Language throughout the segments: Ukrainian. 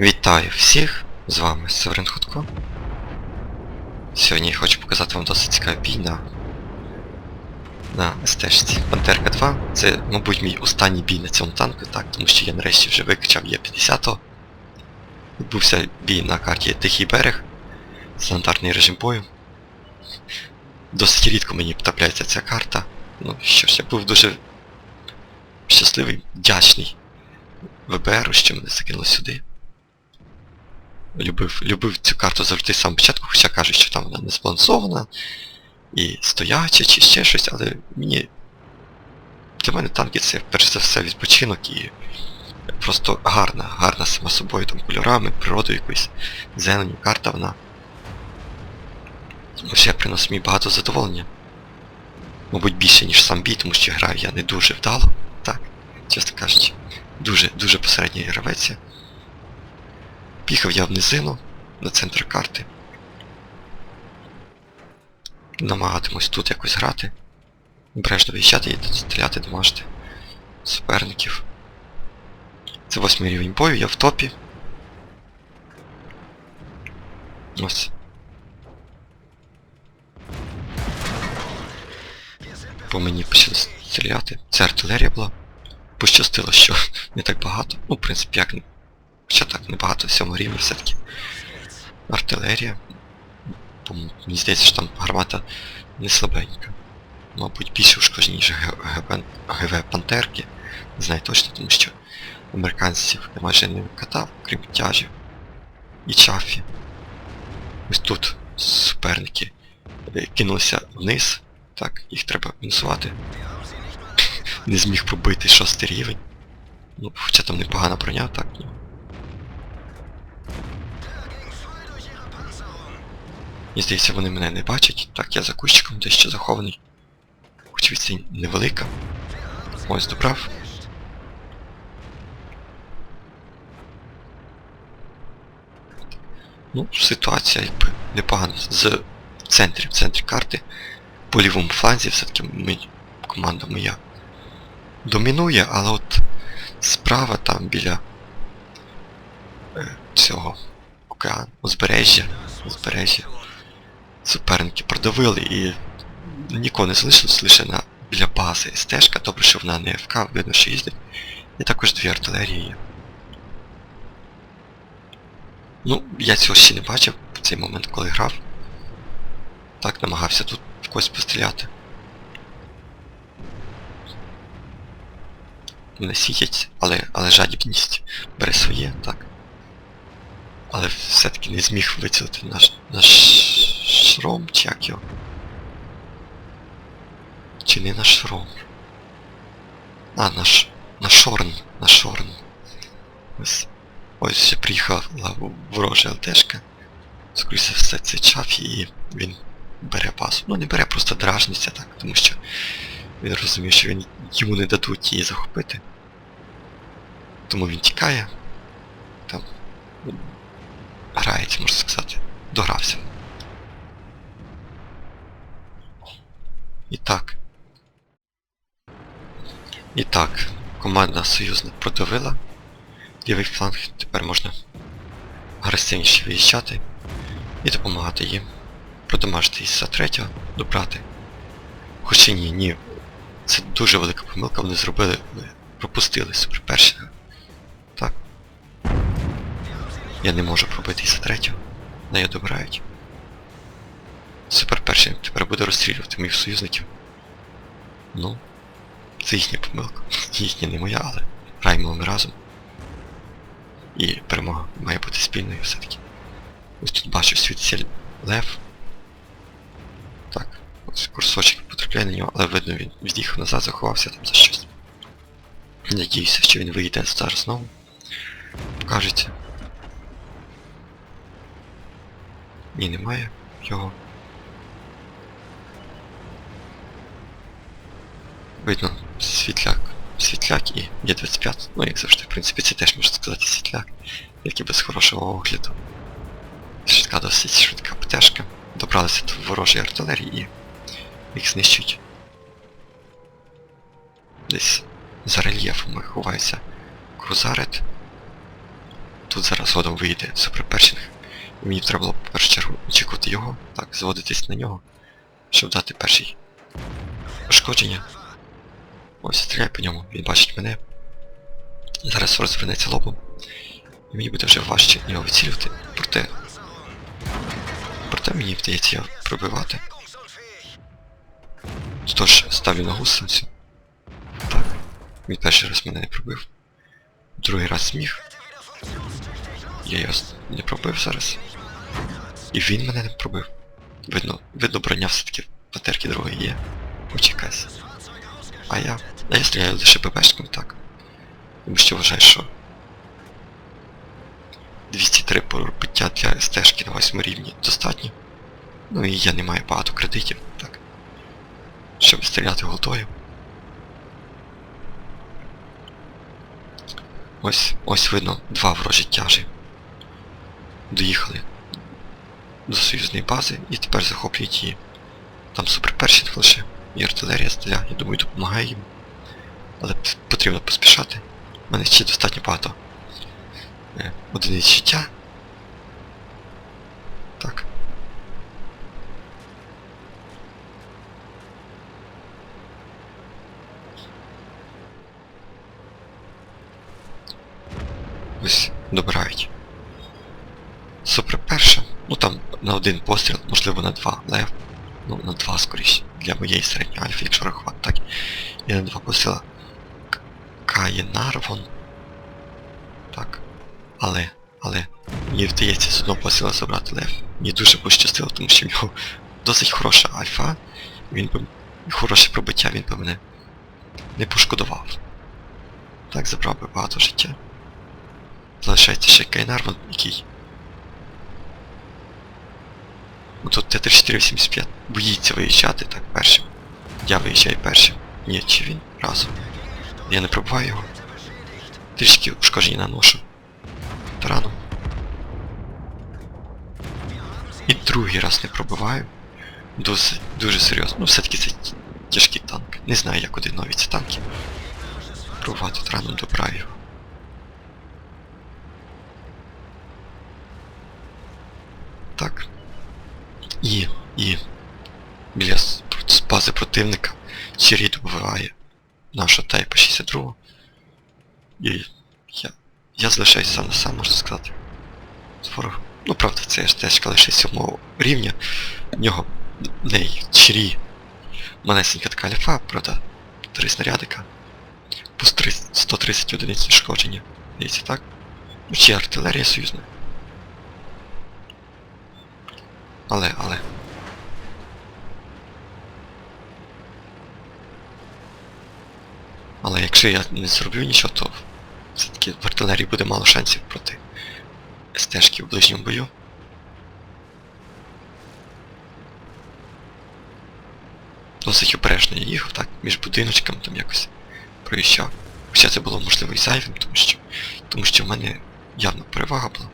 Вітаю всіх! З вами Северин Ходко. Сьогодні я хочу показати вам досить цікавий бій на, на СТ-шці. Пантерка 2. Це, мабуть, мій останній бій на цьому танку, так, тому що я нарешті вже викачав Є50. Відбувся бій на карті Тихий берег. Стандартний режим бою. Досить рідко мені потрапляється ця карта. Ну що ж, я був дуже щасливий, вдячний ВБРу, що мене закинуло сюди. Любив, любив цю карту завжди самого початку, хоча кажуть, що там вона не збалансована і стояча чи ще щось, але мені для мене танки це перш за все відпочинок і просто гарна, гарна сама собою там кольорами, природою якоюсь зеленю, карта вона. Вже приносить мені багато задоволення. Мабуть, більше, ніж сам бій, тому що граю я не дуже вдало, так, чесно кажучи. Дуже, дуже посередній гравець. Піхав я в низину на центр карти. Намагатимусь тут якось грати. Обережно виїжджати і стріляти, домажити суперників. Це восьмий рівень бою, я в топі. Ось. По мені почали стріляти. Це артилерія була. Пощастило, що не так багато. Ну, в принципі, як. Хоча так, небагато в рівні все-таки. Артилерія. Мені здається, що там гармата не слабенька. Мабуть, більше ушкоджені, ніж ГВ, ГВ Пантерки. Не знаю точно, тому що американців я майже не катав, крім тяжів. І чафі. Ось тут суперники е, кинулися вниз. Так, їх треба мінусувати. Не зміг пробити шостий рівень. Ну, хоча там непогана броня, так, ну. Мені здається, вони мене не бачать. Так, я за кущиком дещо захований. Хоч відстань невелика. Ось добрав. Ну, ситуація якби непогана. З центрі, в центрі карти. По лівому фланзі все-таки ми, команда моя домінує, але от справа там біля е, цього океану, узбережжя, узбережжя. Суперники продавили і нікого не залишилось лише на біля бази стежка, добре, що вона не ФК, видно, що їздить. І також дві артилерії. Ну, я цього ще не бачив в цей момент, коли грав. Так, намагався тут в когось постріляти. Мене сітять, але, але жадібність бере своє, так. Але все-таки не зміг вицілити наш, наш шром, чи як його. Чи не наш шром? А, наш. Наш шорн. Наш шорн. Ось. Ось ще приїхала ворожа ЛТшка. Скоріше все це чаф і він бере пасу. Ну не бере, просто дражниться так, тому що він розуміє, що він, йому не дадуть її захопити. Тому він тікає. Там грається, можна сказати. Догрався. І так. І так, команда союзна продавила. Лівий фланг тепер можна агресивніше виїжджати і допомагати їм продамажити із за третього, добрати. Хоча ні, ні. Це дуже велика помилка, вони зробили, вони пропустили супер першого. Так. Я не можу пробити із за третього. На я добирають. Супер тепер буде розстрілювати моїх союзників. Ну, це їхня помилка. Їхня не моя, але граємо ми разом. І перемога має бути спільною все-таки. Ось тут бачу світціль лев. Так, ось курсочок потрапляє на нього, але видно він від'їхав назад, заховався там за щось. Надіюся, що він вийде зараз знову. Покажеться. Ні, немає його. Видно, світляк. Світляк і є 25. Ну, як завжди, в принципі, це теж можна сказати світляк. Як і без хорошого огляду. Швидка досить швидка ПТшка. Добралися до ворожої артилерії і їх знищують. Десь за рельєфами ховається крузарет. тут зараз згодом вийде суперпершинг. І мені треба було в першу чергу очікувати його, так, зводитись на нього, щоб дати перший пошкодження. Ось стріляй по ньому, він бачить мене. Зараз розвернеться лобом. І мені буде вже важче його вицілювати. Проте. Проте мені вдається його пробивати. Тож ставлю на гусеницю. Так. Він перший раз мене не пробив. Другий раз зміг. Я його не пробив зараз. І він мене не пробив. Видно, видно броня все-таки патерки другої є. Почекайся. А я. А я стріляю лише ББшком, так. Тому що вважаю, що 203 пробиття для стежки на 8 рівні достатньо. Ну і я не маю багато кредитів, так. Щоб стріляти голдою. Ось, ось видно два ворожі тяжі. Доїхали до союзної бази і тепер захоплюють її. Там суперпершінг лише і артилерія стріляє, я думаю, допомагає їм. Але потрібно поспішати. У мене ще достатньо багато е, одиниць життя. Так. Ось добирають. Супер перша. Ну там на один постріл, можливо на два лев. Ну, на два скоріше. Для моєї середньої альфи, якщо рахувати так. І на два постріла. К- Каєнарвон. Так. Але, але, мені вдається з одного постріла забрати лев. Мені дуже пощастило, тому що в нього досить хороша альфа. Він би. Хороше пробиття, він би мене не пошкодував. Так, забрав би багато життя. Залишається ще Кайнарвон, який. Ну тут Т-3485 боїться виїжджати так першим. Я виїжджаю першим. Ні, чи він разом. Я не пробуваю його. Трішки ушкодження наношу. Тараном. І другий раз не пробиваю. Дуже, дуже серйозно. Ну все-таки це тяжкий танк. Не знаю, як один ці танки. Пробувати тараном добираю його. Так. І, і біля бази противника Сірій добиває наша тайпа 62. І я, я залишаюсь сам на сам, можна сказати. З ворогом. Ну правда, це ж теж лише 7 рівня. В нього в неї чирі манесенька така альфа, правда, три снарядика. Плюс 30 130 одиниць ушкодження. Дивіться, так? Ну чи артилерія союзна. Але, але. Але якщо я не зроблю нічого, то все-таки в артилерії буде мало шансів проти стежки в ближньому бою. Досить обережно я їхав, так, між будиночками там якось проїжджав. Хоча це було можливо і зайвим, тому що, тому що в мене явно перевага була.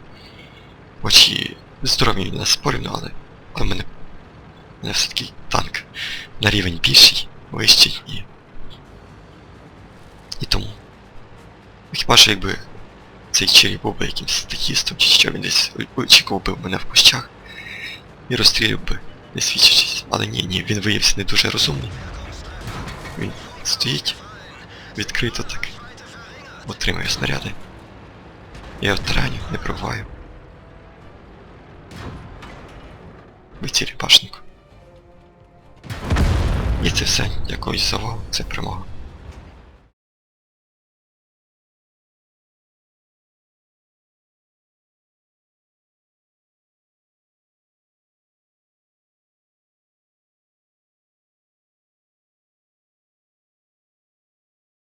Хоч і здоров'я не спорівно, але, але в мене, мене все-таки танк на рівень більший, вищий. І Хіба якби цей чирі був би якимсь статістом, чи що він десь очікував би мене в кущах і розстрілив би, не свідчачись. Але ні, ні, він виявився не дуже розумний. Він стоїть відкрито так. Отримує снаряди. Я в тарані не пробуваю. Вицілі башенку. І це все. Дякую за увагу. Це перемога.